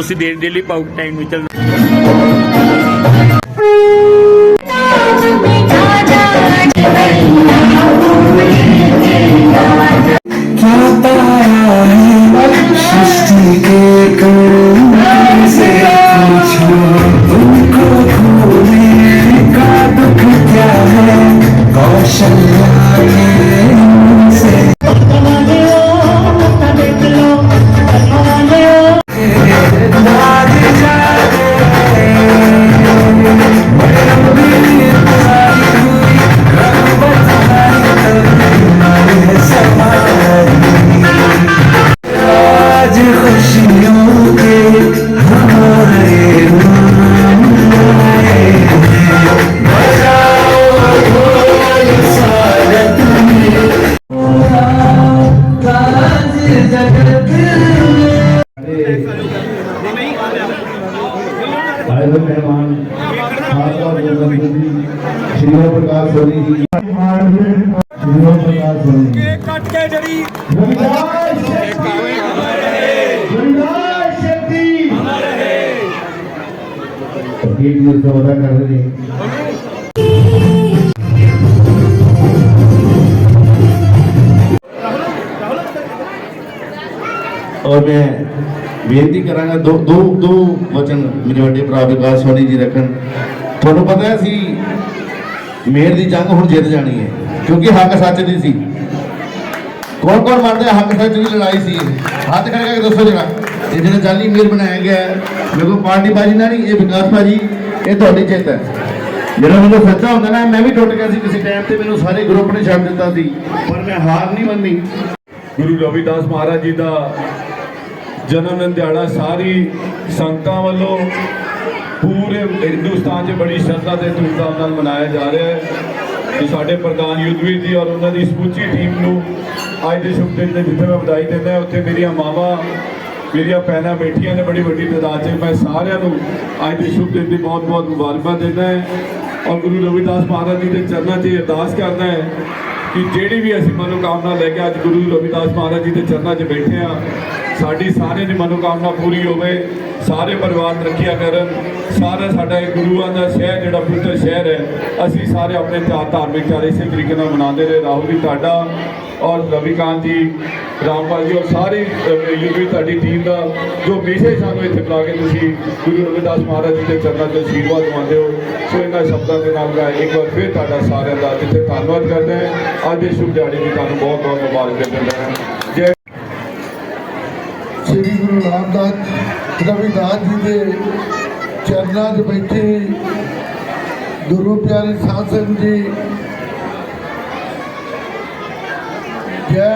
ਤੁਸੀਂ ਡੇਲੀ ਪਾਉ ਟਾਈਮ ਵਿੱਚ ਚੱਲ ਜਿਵੇਂ ਪ੍ਰਕਾਸ਼ ਸੋਨੀ ਜੀ ਜਿਵੇਂ ਪ੍ਰਕਾਸ਼ ਸੋਨੀ ਜੀ ਕੱਟ ਕੇ ਜੜੀ ਰਵਿਦਾਸ ਸ਼ਕਤੀ ਅਮਰ ਰਹੇ ਰਵਿਦਾਸ ਸ਼ਕਤੀ ਅਮਰ ਰਹੇ ਇਹ ਨੂੰ। ਸੌਦਾ ਕਰ ਰਹੇ ਔਰ ਮੈਂ ਬੇਨਤੀ ਕਰਾਂਗਾ ਦੋ ਦੋ ਦੋ ਵਚਨ ਮੇਰੇ ਵੱਡੇ ਭਰਾ ਵਿਕਾਸ ਸੋਨੀ ਜੀ ਰੱਖਣ। ਤੁਹਾਨੂੰ ਪਤਾ ਸੀ ਮੇਰ ਦੀ ਜੰਗ ਹੁਣ ਜਿੱਤ ਜਾਣੀ ਹੈ, ਕਿਉਂਕਿ ਹੱਕ ਸੱਚ ਦੀ ਸੀ। ਕੌਣ ਕੌਣ ਮੰਨਦਾ ਹੱਕ ਸੱਚ ਦੀ ਲੜਾਈ ਸੀ ਇਹ? ਹੱਥ ਕਰਕੇ ਦੱਸੋ ਜਰਾ। ਇਹ ਜਿਹੜਾ ਜਾਲੀ ਮੇਰ ਬਣਾਇਆ ਗਿਆ ਮੇਰੇ ਕੋਲ ਪਾਰਟੀ ਬਾਜੀ ਨਾਲ ਨਹੀਂ, ਇਹ ਵਿਕਾਸ ਭਾਜੀ, ਇਹ ਤੁਹਾਡੀ ਜਿੱਤ ਹੈ। ਜਿਹੜਾ ਮੈਨੂੰ ਸੱਚਾ ਹੁੰਦਾ ਨਾ, ਮੈਂ ਵੀ ਟੁੱਟ ਗਿਆ ਸੀ ਕਿਸੇ ਟਾਈਮ ਤੇ, ਮੈਨੂੰ ਸਾਰੇ ਗਰੁੱਪ ਨੇ ਛੱਡ ਦਿੱਤਾ ਸੀ, ਪਰ ਮੈਂ ਹਾਰ ਨਹੀਂ ਮੰਨੀ। ਗੁਰੂ ਰਵਿਦਾਸ ਮਹਾਰਾਜ ਜੀ ਦਾ ਜਨਮ ਦਿਨ ਦਿਹਾੜਾ, ਸਾਰੀ ਸੰਗਤਾਂ ਵੱਲੋਂ ਪੂਰੇ ਹਿੰਦੁਸਤਾਨ 'ਚ ਬੜੀ ਸ਼ਰਧਾ ਤੇ ਧੂਮਧਾਮ ਨਾਲ ਮਨਾਇਆ ਜਾ ਰਿਹਾ ਹੈ। ਤੇ ਸਾਡੇ ਪ੍ਰਧਾਨ ਯੁੱਧਵੀਰ ਜੀ ਔਰ ਉਹਨਾਂ ਦੀ ਸਮੁੱਚੀ ਟੀਮ ਨੂੰ ਅੱਜ ਦੇ ਸ਼ੁਭ ਦਿਨ ਤੇ ਜਿੱਥੇ ਮੈਂ ਵਧਾਈ ਦਿੰਦਾ ਉੱਥੇ ਮੇਰੀਆਂ ਮਾਵਾਂ, ਮੇਰੀਆਂ ਭੈਣਾਂ ਬੈਠੀਆਂ ਨੇ ਬੜੀ ਵੱਡੀ ਤਾਦਾਦ 'ਚ। ਮੈਂ ਸਾਰਿਆਂ ਨੂੰ ਅੱਜ ਦੇ ਸ਼ੁਭ ਦਿਨ ਦੀ ਬਹੁਤ ਬਹੁਤ ਮੁਬਾਰਕਾਂ ਦਿੰਦਾ ਹੈ ਔਰ ਗੁਰੂ ਰਵਿਦਾਸ ਮਹਾਰਾਜ ਜੀ ਦੇ ਚਰਨਾਂ 'ਚ ਇਹ ਅਰਦਾਸ ਕਰਦਾ ਹੈ ਕਿ ਜਿਹੜੀ ਵੀ ਅਸੀਂ ਮਨੋਕਾਮਨਾ ਲੈ ਕੇ ਅੱਜ ਗੁਰੂ ਰਵਿਦਾਸ ਮਹਾਰਾਜ ਜੀ ਦੇ ਚਰਨਾਂ 'ਚ ਬੈਠੇ ਆ ਸਾਡੀ ਸਾਰਿਆਂ ਦੀ ਮਨੋਕਾਮਨਾ ਪੂਰੀ ਹੋਵੇ, ਸਾਰੇ ਪਰਿਵਾਰ ਰੱਖਿਆ ਕਰਨ ਸਾਰਾ ਸਾਡਾ ਇਹ ਗੁਰੂਆਂ ਦਾ ਸ਼ਹਿਰ ਜਿਹੜਾ ਪੁੱਤਰ ਸ਼ਹਿਰ ਹੈ, ਅਸੀਂ ਸਾਰੇ ਆਪਣੇ ਧਾਰਮਿਕ ਤਿਉਹਾਰ ਇਸੇ ਤਰੀਕੇ ਨਾਲ ਮਨਾਉਂਦੇ ਰਹੇ। ਰਾਹੁਲ ਜੀ ਤੁਹਾਡਾ ਔਰ ਰਵੀਕਾਂਤ ਜੀ, ਰਾਮਪਾਲ ਜੀ ਔਰ ਸਾਰੀ ਯੂਨੀਵਰਸਿਟੀ ਤੁਹਾਡੀ ਟੀਮ ਦਾ ਜੋ ਹਮੇਸ਼ਾ ਹੀ ਸਾਨੂੰ ਇੱਥੇ ਬੁਲਾ ਕੇ ਤੁਸੀਂ ਗੁਰੂ ਰਵਿਦਾਸ ਮਹਾਰਾਜ ਜੀ ਦੇ ਚਰਨਾਂ 'ਚ ਅਸ਼ੀਰਵਾਦ ਦਿਵਾਉਂਦੇ ਹੋ। ਸੋ ਇਹਨਾਂ ਸ਼ਬਦਾਂ ਦੇ ਨਾਲ ਮੈਂ ਇੱਕ ਵਾਰ ਫਿਰ ਤੁਹਾਡਾ ਸਾਰਿਆਂ ਦਾ ਜਿੱਥੇ ਧੰਨਵਾਦ ਕਰਦਾ ਹਾਂ। ਅੱਜ ਦੇ ਸ਼ੁਭ ਦਿਹਾੜੇ ਦੀ ਤੁਹਾਨੂੰ ਬਹੁਤ ਬਹੁਤ ਮੁਬਾਰਕ ਦਿੰਦਾ ਹਾਂ। ਜੈ ਸ੍ਰੀ ਗੁਰੂ ਰਾਮਦਾਸ ਰਵਿਦਾਸ ਜੀ ਦੇ ਚਰਨਾਂ 'ਚ ਬੈਠੇ ਗੁਰੂ ਪਿਆਰੇ ਸਾਧ ਸੰਗਤ ਜੀ, ਜੈ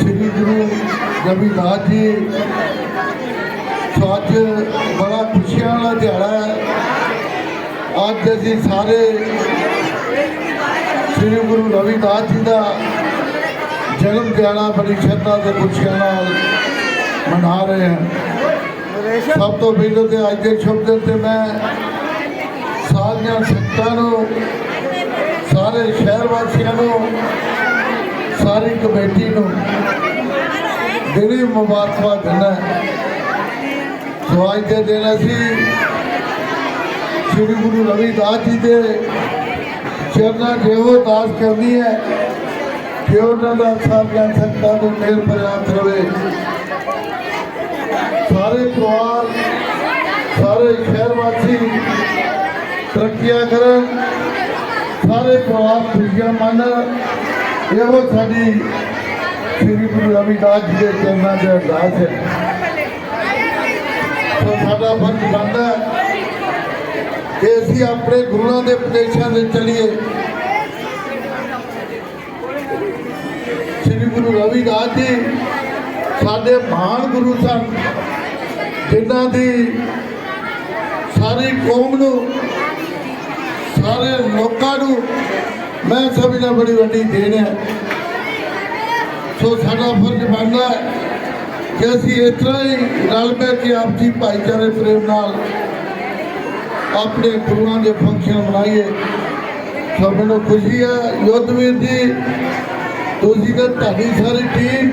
ਸ੍ਰੀ ਗੁਰੂ ਰਵਿਦਾਸ ਜੀ। ਸੋ ਅੱਜ ਬੜਾ ਖੁਸ਼ੀਆਂ ਵਾਲਾ ਦਿਹਾੜਾ ਹੈ। ਅੱਜ ਅਸੀਂ ਸਾਰੇ ਸ੍ਰੀ ਗੁਰੂ ਰਵਿਦਾਸ ਜੀ ਦਾ ਜਨਮ ਦਿਹਾੜਾ ਬੜੀ ਸ਼ਰਧਾ ਤੇ ਖੁਸ਼ੀਆਂ ਨਾਲ ਮਨਾ ਰਹੇ ਹਾਂ। ਸਭ ਤੋਂ ਪਹਿਲਾਂ ਤੇ ਅੱਜ ਦੇ ਸ਼ੁਭ ਦਿਨ ਤੇ ਮੈਂ ਸਾਰੀਆਂ ਸੰਗਤਾਂ ਨੂੰ, ਸਾਰੇ ਸ਼ਹਿਰ ਵਾਸੀਆਂ ਨੂੰ, ਸਾਰੀ ਕਮੇਟੀ ਨੂੰ ਦਿਨੀ ਮੁਬਾਰਕਬਾਦ ਦਿੰਦਾ ਸੋ ਅੱਜ ਦੇ ਦਿਨ ਅਸੀਂ ਸ੍ਰੀ ਗੁਰੂ ਰਵਿਦਾਸ ਜੀ ਦੇ ਚਰਨਾਂ 'ਚ ਇਹੋ ਅਰਦਾਸ ਕਰਨੀ ਹੈ ਕਿ ਉਹਨਾਂ ਦਾ ਸਾਰੀਆਂ ਸੰਗਤਾਂ ਨੂੰ ਮੇਲ ਪ੍ਰਾਪਤ ਰਵੇ। ਸਾਰੇ ਪਰਿਵਾਰ, ਸਾਰੇ ਸ਼ਹਿਰ ਵਾਸੀ ਤਰੱਕੀਆਂ ਕਰਨ, ਸਾਰੇ ਪਰਿਵਾਰ ਖੁਸ਼ੀਆਂ ਮੰਨਣ ਇਹੋ ਸਾਡੀ ਸ੍ਰੀ ਗੁਰੂ ਰਵਿਦਾਸ ਜੀ ਦੇ ਚਰਨਾਂ ਦੇ ਅਰਦਾਸ ਹੈ। ਸੋ ਸਾਡਾ ਫਰਜ਼ ਬਣਦਾ ਕਿ ਅਸੀਂ ਆਪਣੇ ਗੁਰੂਆਂ ਦੇ ਉਪਦੇਸ਼ਾਂ ਦੇ ਚੱਲੀਏ। ਸ੍ਰੀ ਗੁਰੂ ਰਵਿਦਾਸ ਜੀ ਸਾਡੇ ਮਹਾਨ ਗੁਰੂ ਸਨ। ਜਿਨ੍ਹਾਂ ਦੀ ਸਾਰੀ ਕੌਮ ਨੂੰ, ਸਾਰੇ ਲੋਕਾਂ ਨੂੰ ਮੈਂ ਸਮਝਦਾ ਬੜੀ ਵੱਡੀ ਦੇਣ ਹੈ। ਸੋ ਸਾਡਾ ਫਰਜ਼ ਬਣਦਾ ਹੈ ਕਿ ਅਸੀਂ ਇਸ ਤਰ੍ਹਾਂ ਹੀ ਰਲ ਮਿਲ ਕੇ ਆਪਸੀ ਭਾਈਚਾਰੇ, ਪ੍ਰੇਮ ਨਾਲ ਆਪਣੇ ਗੁਰੂਆਂ ਦੇ ਫੰਕਸ਼ਨ ਮਨਾਈਏ। ਸੋ ਨੂੰ ਖੁਸ਼ੀ ਹੈ। ਯੋਧਵੀਰ ਜੀ, ਤੁਸੀਂ ਤੇ ਤੁਹਾਡੀ ਸਾਰੀ ਟੀਮ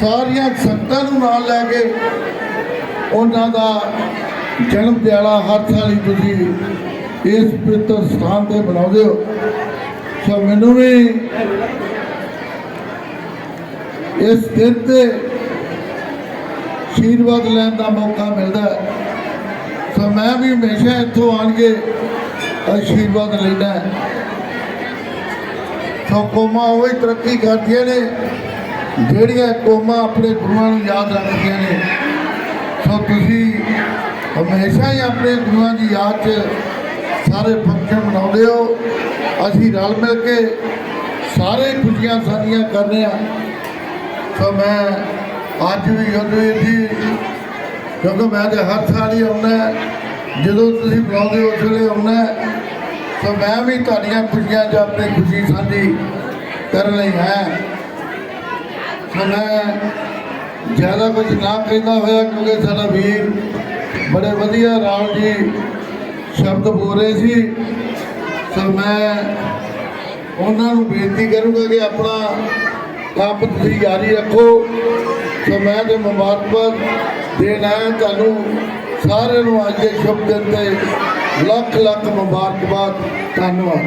ਸਾਰੀਆਂ ਸੰਗਤਾਂ ਨੂੰ ਨਾਲ ਲੈ ਕੇ ਉਹਨਾਂ ਦਾ ਜਨਮ ਦਿਹਾੜਾ ਹਰ ਸਾਲ ਹੀ ਤੁਸੀਂ ਇਸ ਪਵਿੱਤਰ ਸਥਾਨ ਤੇ ਬਣਾਉਂਦੇ ਹੋ। ਸੋ ਮੈਨੂੰ ਵੀ ਇਸ ਦਿਨ ਤੇ ਆਸ਼ੀਰਵਾਦ ਲੈਣ ਦਾ ਮੌਕਾ ਮਿਲਦਾ ਸੋ ਮੈਂ ਵੀ ਹਮੇਸ਼ਾ ਇੱਥੋਂ ਆਣ ਕੇ ਆਸ਼ੀਰਵਾਦ ਲੈਂਦਾ ਸੋ ਕੌਮਾਂ ਉਹ ਹੀ ਤਰੱਕੀ ਕਰਦੀਆਂ ਨੇ। ਜਿਹੜੀਆਂ ਕੌਮਾਂ ਆਪਣੇ ਗੁਰੂਆਂ ਨੂੰ ਯਾਦ ਰੱਖਦੀਆਂ ਨੇ, ਸੋ ਤੁਸੀਂ ਹਮੇਸ਼ਾ ਹੀ ਆਪਣੇ ਗੁਰੂਆਂ ਦੀ ਯਾਦ 'ਚ ਸਾਰੇ ਫੰਕਸ਼ਨ ਮਨਾਉਂਦੇ ਹੋ। ਅਸੀਂ ਰਲ ਮਿਲ ਕੇ ਸਾਰੇ ਖੁਸ਼ੀਆਂ ਸਾਂਝੀਆਂ ਕਰਨੇ ਹਾਂ। ਸੋ ਮੈਂ ਅੱਜ ਵੀ ਯੋਧਵੀਰ ਜੀ, ਕਿਉਂਕਿ ਮੈਂ ਤੇ ਹਰ ਸਾਲ ਹੀ ਆਉਣਾ ਜਦੋਂ ਤੁਸੀਂ ਬੁਲਾਉਂਦੇ ਹੋ ਉਸ ਵੇਲੇ ਆਉਣਾ ਸੋ ਮੈਂ ਵੀ ਤੁਹਾਡੀਆਂ ਖੁਸ਼ੀਆਂ 'ਚ ਆਪਣੀ ਖੁਸ਼ੀ ਸਾਂਝੀ ਕਰਨ ਲਈ ਹੈ ਸੋ ਮੈਂ ਜ਼ਿਆਦਾ ਕੁਝ ਨਾ ਕਹਿੰਦਾ ਹੋਇਆ ਕਿਉਂਕਿ ਸਾਡਾ ਵੀਰ ਬੜੇ ਵਧੀਆ ਰਾਮ ਜੀ ਸ਼ਬਦ ਬੋਲ ਰਹੇ ਸੀ। ਸੋ ਮੈਂ ਉਹਨਾਂ ਨੂੰ ਬੇਨਤੀ ਕਰੂੰਗਾ ਕਿ ਆਪਣਾ ਕੰਮ ਤੁਸੀਂ ਜਾਰੀ ਰੱਖੋ। ਸੋ ਮੈਂ ਤੇ ਮੁਬਾਰਕਬਾਦ ਦੇਣਾ ਹੈ ਤੁਹਾਨੂੰ ਸਾਰਿਆਂ ਨੂੰ ਅੱਜ ਦੇ ਸ਼ੁਭ ਦਿਨ ਤੇ ਲੱਖ ਲੱਖ ਮੁਬਾਰਕਬਾਦ। ਧੰਨਵਾਦ।